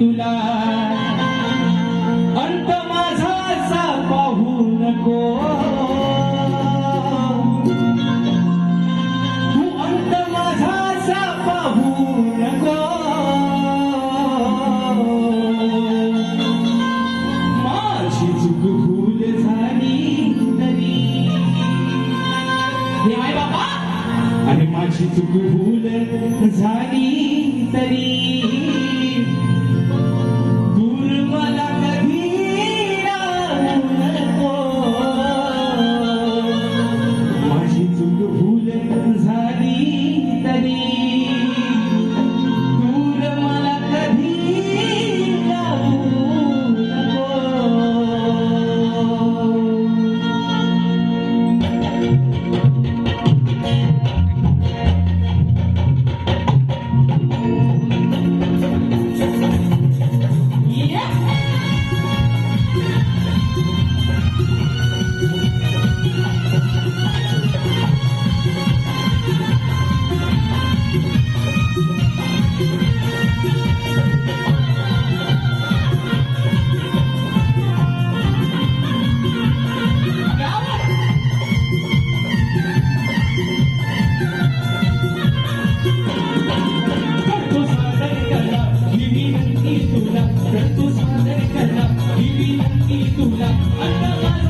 तुला अंत माझा असा पाहू नको तू अंत माझा असा पाहू नको माझी चूक भूल झाली तरी हे बाबा आणि माझी चूक भूल झाली तरी i love you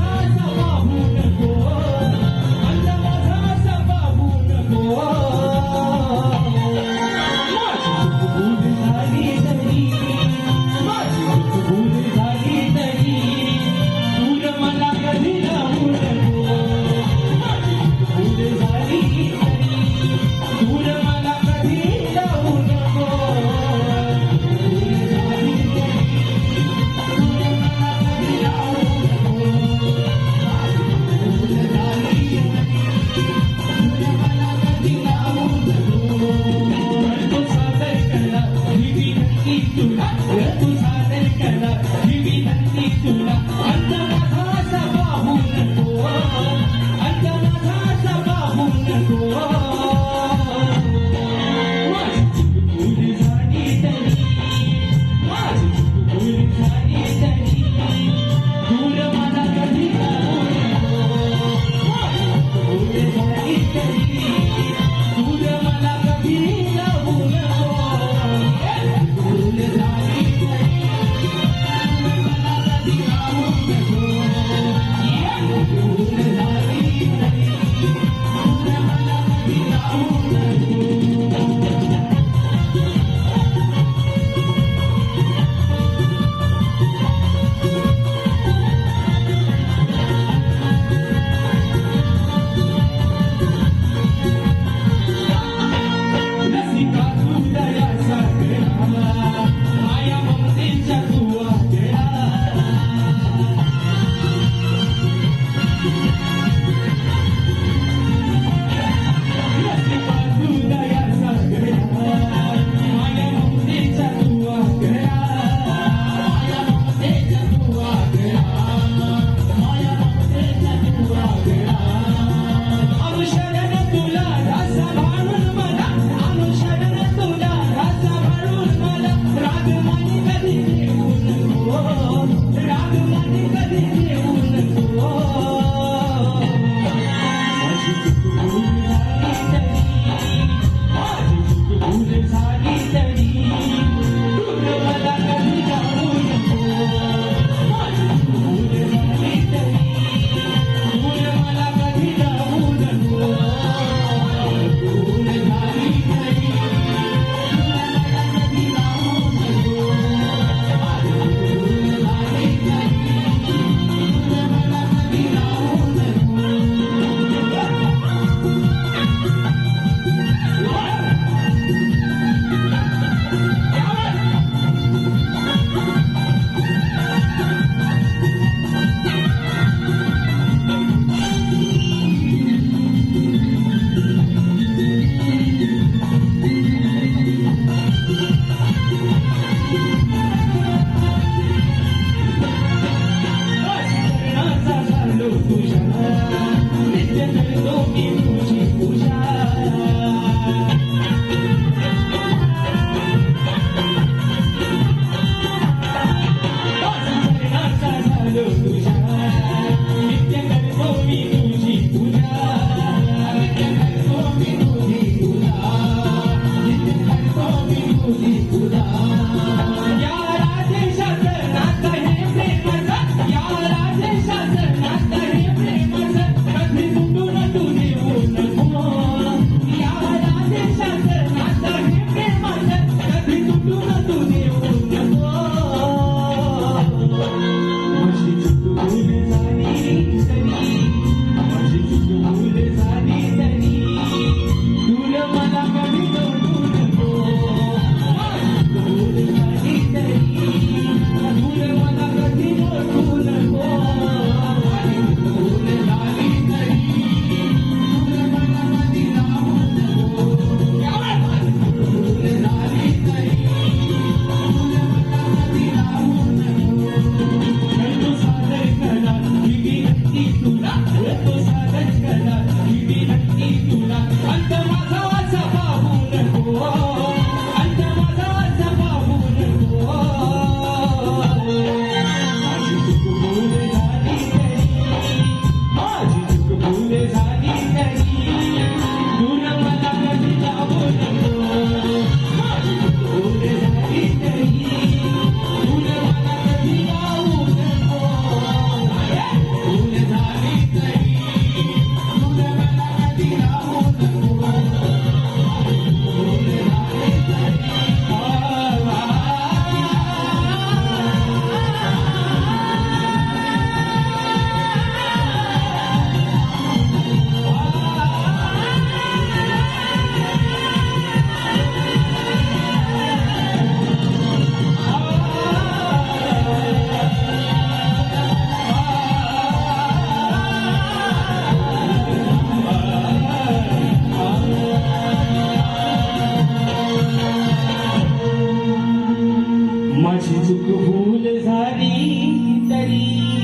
माझी चूक भूल झाली तरी